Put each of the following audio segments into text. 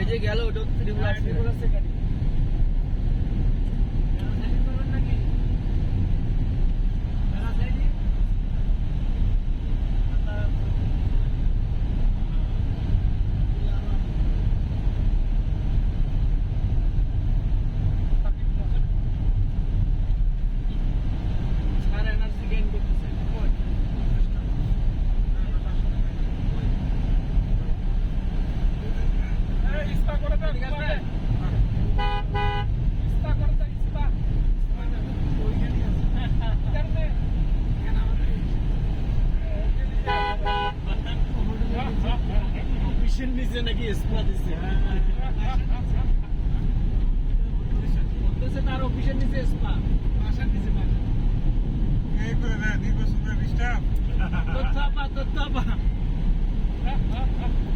এই যে গেল ওটা ত্রিপুরা আসছে অফিসের নিচে নাকি স্পা দিছে তার অফিসের নিচে স্পা বাসার নিচে বাসা তথ্যাপা তথ্যাপা।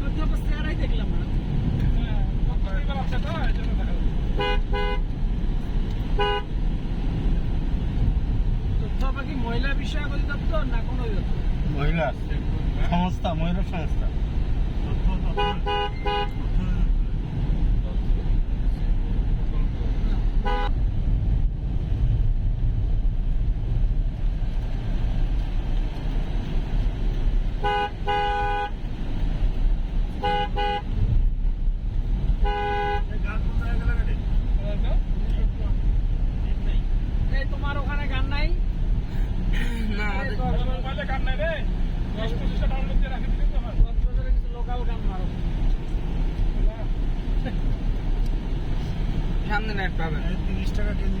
তথ্যাপা চেহারাই দেখলাম না। তথ্যাপা কি মহিলা বিষয়ক অধিদপ্তর না কোনো মহিলা সংস্থা মহিলা সংস্থা। Música সামনে নেট পাবেন তিরিশ টাকা কেজি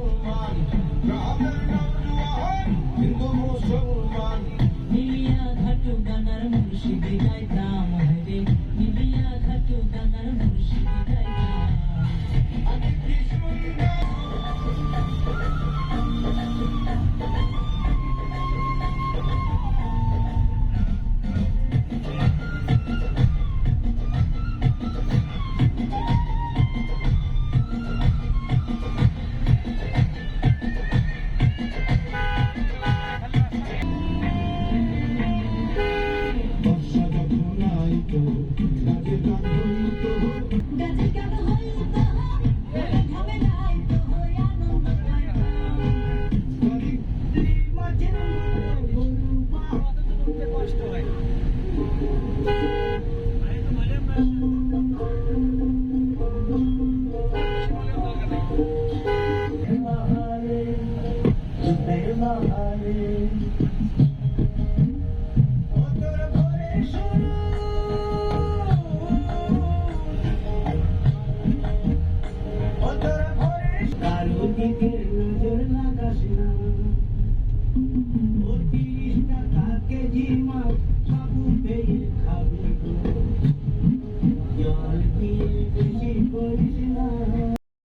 とたならぬ日々 Thank you.